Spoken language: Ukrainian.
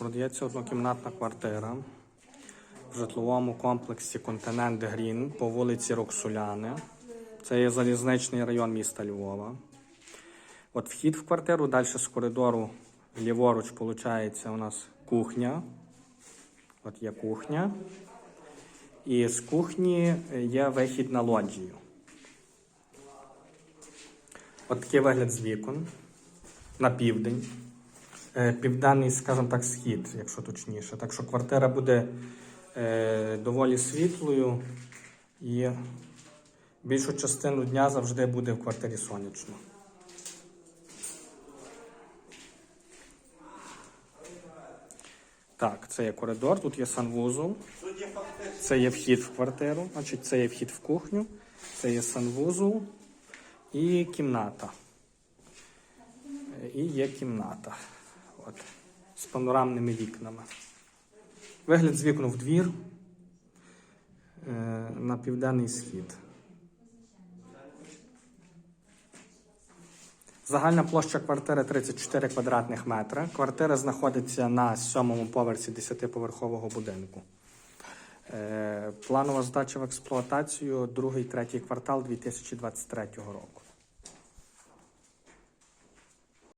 Продається однокімнатна квартира в житловому комплексі Континент Грін по вулиці Роксуляни. Це є залізничний район міста Львова. От вхід в квартиру, далі з коридору ліворуч, виходить, у нас кухня. От є кухня. І з кухні є вихід на лоджію. От такий вигляд з вікон на південь. Е, Південний, скажімо так, схід, якщо точніше. Так що квартира буде е, доволі світлою і більшу частину дня завжди буде в квартирі сонячно. Так, це є коридор, тут є санвузол. Це є вхід в квартиру, значить, це є вхід в кухню, це є санвузол і кімната. Е, І є кімната. От, з панорамними вікнами. Вигляд з вікон в двір е, на південний схід. Загальна площа квартири 34 квадратних метри. Квартира знаходиться на сьомому поверсі 10-поверхового будинку. Е, Планова здача в експлуатацію другий, третій квартал 2023 року.